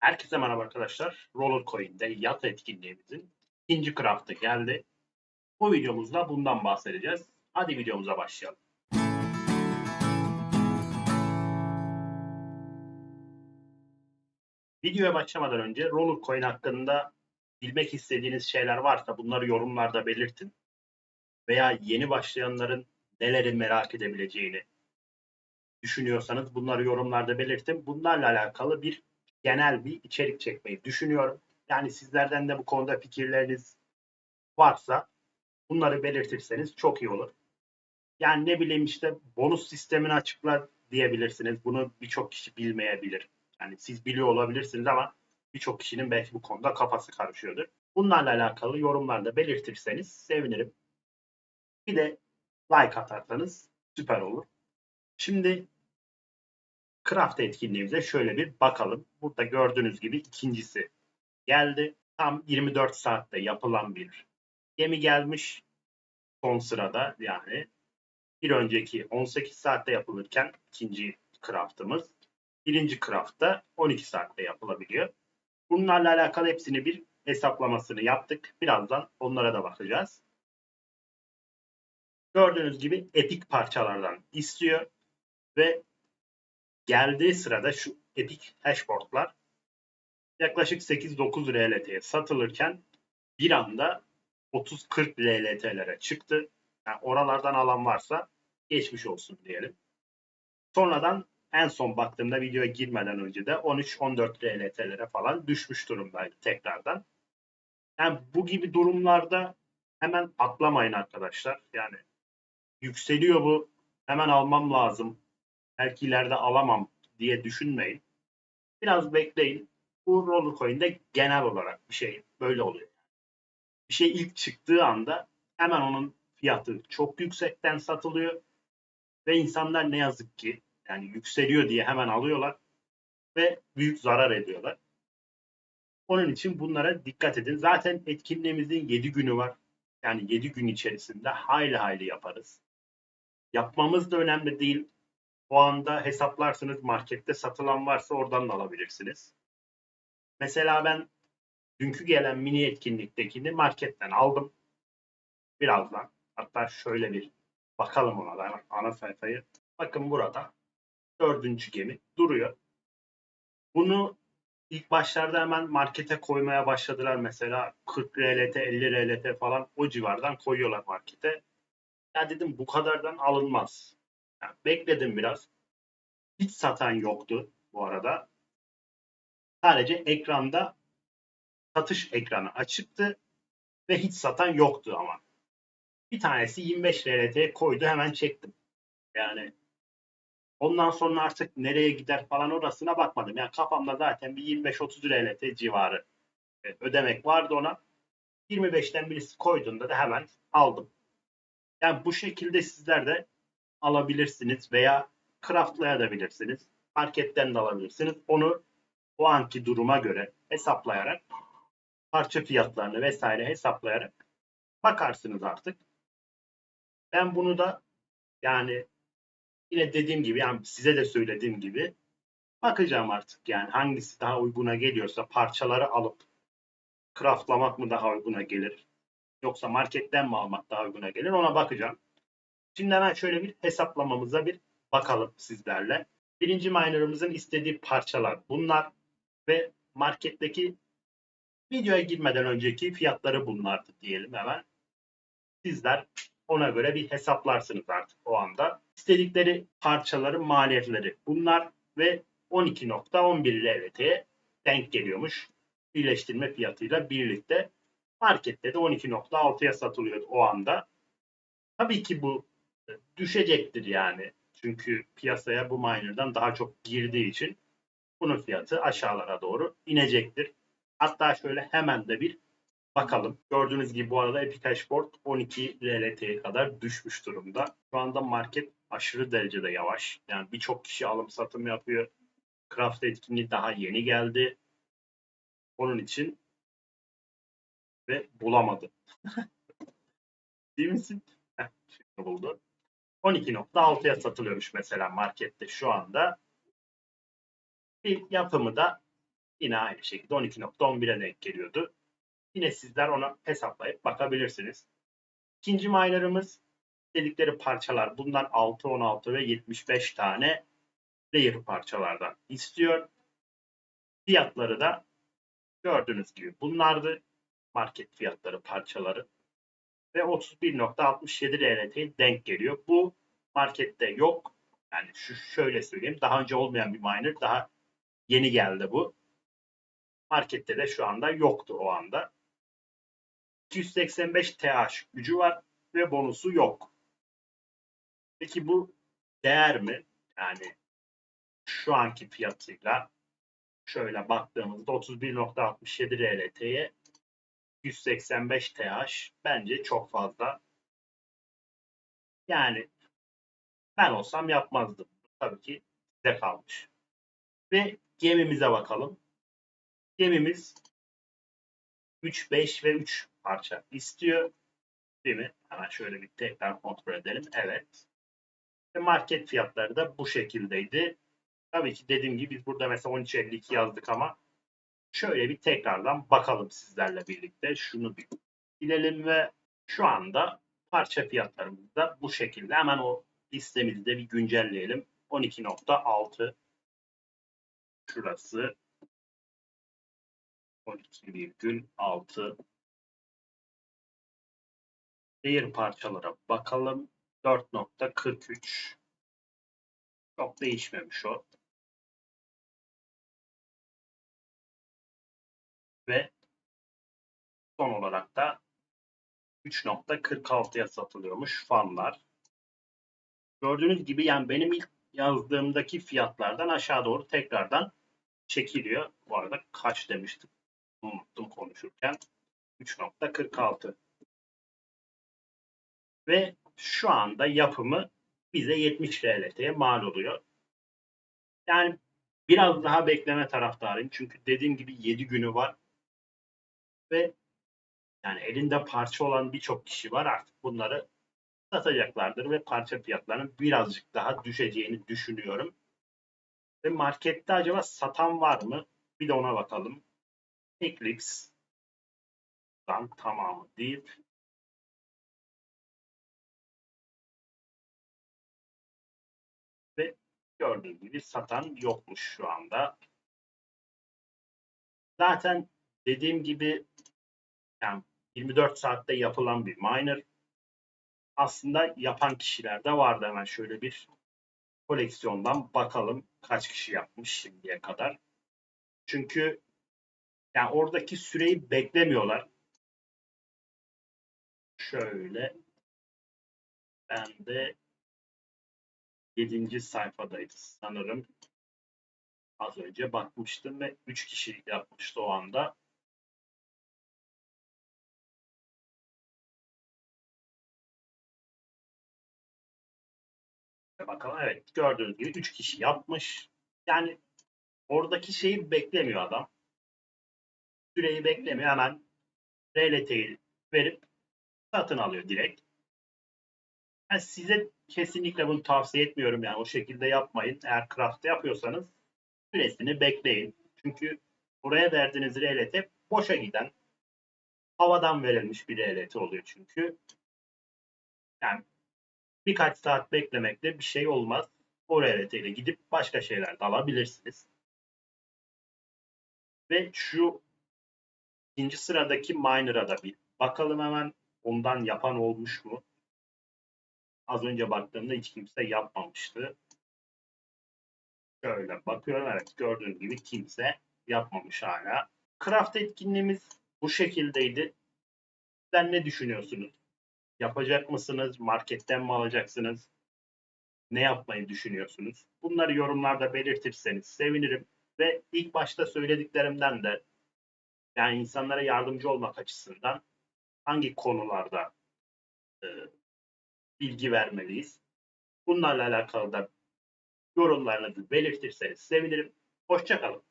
Herkese merhaba arkadaşlar. Roller Coin'de yat etkinliğimizin ikinci craftı geldi. Bu videomuzda bundan bahsedeceğiz. Hadi videomuza başlayalım. Videoya başlamadan önce Roller Coin hakkında bilmek istediğiniz şeyler varsa bunları yorumlarda belirtin. Veya yeni başlayanların neleri merak edebileceğini düşünüyorsanız bunları yorumlarda belirtin. Bunlarla alakalı bir genel bir içerik çekmeyi düşünüyorum. Yani sizlerden de bu konuda fikirleriniz varsa bunları belirtirseniz çok iyi olur. Yani ne bileyim işte bonus sistemini açıkla diyebilirsiniz. Bunu birçok kişi bilmeyebilir. Yani siz biliyor olabilirsiniz ama birçok kişinin belki bu konuda kafası karışıyordur. Bunlarla alakalı yorumlarda belirtirseniz sevinirim. Bir de like atarsanız süper olur. Şimdi Craft etkinliğimize şöyle bir bakalım. Burada gördüğünüz gibi ikincisi geldi. Tam 24 saatte yapılan bir gemi gelmiş. Son sırada yani bir önceki 18 saatte yapılırken ikinci craftımız birinci craft'ta 12 saatte yapılabiliyor. Bunlarla alakalı hepsini bir hesaplamasını yaptık. Birazdan onlara da bakacağız. Gördüğünüz gibi epik parçalardan istiyor ve geldiği sırada şu Epic hashboardlar yaklaşık 8-9 RLT'ye satılırken bir anda 30-40 RLT'lere çıktı. Yani oralardan alan varsa geçmiş olsun diyelim. Sonradan en son baktığımda videoya girmeden önce de 13-14 RLT'lere falan düşmüş durumdaydı tekrardan. Yani bu gibi durumlarda hemen atlamayın arkadaşlar. Yani yükseliyor bu hemen almam lazım belki ileride alamam diye düşünmeyin. Biraz bekleyin. Bu roller coin'de genel olarak bir şey böyle oluyor. Bir şey ilk çıktığı anda hemen onun fiyatı çok yüksekten satılıyor ve insanlar ne yazık ki yani yükseliyor diye hemen alıyorlar ve büyük zarar ediyorlar. Onun için bunlara dikkat edin. Zaten etkinliğimizin 7 günü var. Yani 7 gün içerisinde hayli hayli yaparız. Yapmamız da önemli değil. O anda hesaplarsınız markette satılan varsa oradan da alabilirsiniz. Mesela ben dünkü gelen mini etkinliktekini marketten aldım. Birazdan. Hatta şöyle bir bakalım ona da ana sayfayı. Bakın burada dördüncü gemi duruyor. Bunu ilk başlarda hemen markete koymaya başladılar mesela 40 RLT, 50 RLT falan o civardan koyuyorlar markete. Ya dedim bu kadardan alınmaz. Yani bekledim biraz. Hiç satan yoktu bu arada. Sadece ekranda satış ekranı açıktı ve hiç satan yoktu ama. Bir tanesi 25 RLT'ye koydu hemen çektim. Yani ondan sonra artık nereye gider falan orasına bakmadım. Yani kafamda zaten bir 25-30 RLT civarı e, ödemek vardı ona. 25'ten birisi koyduğunda da hemen aldım. Yani bu şekilde sizler de alabilirsiniz veya craftlayabilirsiniz. Marketten de alabilirsiniz. Onu o anki duruma göre hesaplayarak parça fiyatlarını vesaire hesaplayarak bakarsınız artık. Ben bunu da yani yine dediğim gibi yani size de söylediğim gibi bakacağım artık yani hangisi daha uyguna geliyorsa parçaları alıp craftlamak mı daha uyguna gelir yoksa marketten mi almak daha uyguna gelir ona bakacağım. Şimdi hemen şöyle bir hesaplamamıza bir bakalım sizlerle. Birinci miner'ımızın istediği parçalar bunlar ve marketteki videoya girmeden önceki fiyatları bunlardı diyelim hemen. Sizler ona göre bir hesaplarsınız artık o anda. İstedikleri parçaların maliyetleri bunlar ve 12.11 LVT'ye denk geliyormuş. Birleştirme fiyatıyla birlikte markette de 12.6'ya satılıyor o anda. Tabii ki bu düşecektir yani. Çünkü piyasaya bu miner'dan daha çok girdiği için bunun fiyatı aşağılara doğru inecektir. Hatta şöyle hemen de bir bakalım. Gördüğünüz gibi bu arada Epic Hashboard 12 LLT'ye kadar düşmüş durumda. Şu anda market aşırı derecede yavaş. Yani birçok kişi alım satım yapıyor. Craft etkinliği daha yeni geldi. Onun için ve bulamadı. Değil misin? Heh, buldu. 12.6'ya satılıyormuş mesela markette şu anda. Bir yapımı da Yine aynı şekilde 12.11'e denk geliyordu. Yine sizler ona hesaplayıp bakabilirsiniz. İkinci miner'ımız dedikleri parçalar. Bundan 6, 16 ve 75 tane layer parçalardan istiyor. Fiyatları da gördüğünüz gibi bunlardı. Market fiyatları parçaları. Ve 31.67 RLT'ye denk geliyor. Bu markette yok. Yani şu şöyle söyleyeyim. Daha önce olmayan bir miner. Daha yeni geldi bu. Markette de şu anda yoktu o anda. 285 TH gücü var ve bonusu yok. Peki bu değer mi? Yani şu anki fiyatıyla şöyle baktığımızda 31.67 RLT'ye 185 TH bence çok fazla. Yani ben olsam yapmazdım. Tabii ki size kalmış. Ve gemimize bakalım. Gemimiz 3, 5 ve 3 parça istiyor. Değil mi? Hemen şöyle bir tekrar kontrol edelim. Evet. Ve market fiyatları da bu şekildeydi. Tabii ki dediğim gibi biz burada mesela 13.52 yazdık ama şöyle bir tekrardan bakalım sizlerle birlikte. Şunu bir bilelim ve şu anda parça fiyatlarımız da bu şekilde. Hemen o listemizi de bir güncelleyelim. 12.6 şurası 12,6 Değer parçalara bakalım. 4.43 çok değişmemiş o. Ve son olarak da 3.46'ya satılıyormuş fanlar. Gördüğünüz gibi yani benim ilk yazdığımdaki fiyatlardan aşağı doğru tekrardan çekiliyor. Bu arada kaç demiştim unuttum konuşurken. 3.46 ve şu anda yapımı bize 70 RLT'ye mal oluyor. Yani biraz daha bekleme taraftarıyım. Çünkü dediğim gibi 7 günü var. Ve yani elinde parça olan birçok kişi var artık bunları satacaklardır ve parça fiyatlarının birazcık daha düşeceğini düşünüyorum. Ve markette acaba satan var mı? Bir de ona bakalım. Eclipse tamamı deyip ve gördüğünüz gibi satan yokmuş şu anda. Zaten dediğim gibi yani 24 saatte yapılan bir miner aslında yapan kişiler de vardı. Hemen şöyle bir koleksiyondan bakalım kaç kişi yapmış şimdiye kadar. Çünkü yani oradaki süreyi beklemiyorlar. Şöyle ben de 7. sayfadaydı sanırım. Az önce bakmıştım ve 3 kişi yapmıştı o anda. Bakalım evet gördüğünüz gibi 3 kişi yapmış. Yani oradaki şeyi beklemiyor adam. Süreyi beklemiyor hemen RLT'yi verip satın alıyor direkt. Ben size kesinlikle bunu tavsiye etmiyorum yani o şekilde yapmayın. Eğer craft yapıyorsanız süresini bekleyin. Çünkü buraya verdiğiniz RLT boşa giden havadan verilmiş bir RLT oluyor çünkü. Yani birkaç saat beklemekle bir şey olmaz. O RLT ile gidip başka şeyler de alabilirsiniz. Ve şu ikinci sıradaki miner'a da bir bakalım hemen ondan yapan olmuş mu? Az önce baktığımda hiç kimse yapmamıştı. Şöyle bakıyorum. Evet gördüğünüz gibi kimse yapmamış hala. Craft etkinliğimiz bu şekildeydi. Sen ne düşünüyorsunuz? Yapacak mısınız? Marketten mi alacaksınız? Ne yapmayı düşünüyorsunuz? Bunları yorumlarda belirtirseniz sevinirim. Ve ilk başta söylediklerimden de yani insanlara yardımcı olmak açısından hangi konularda e, bilgi vermeliyiz? Bunlarla alakalı da yorumlarınızı belirtirseniz sevinirim. Hoşçakalın.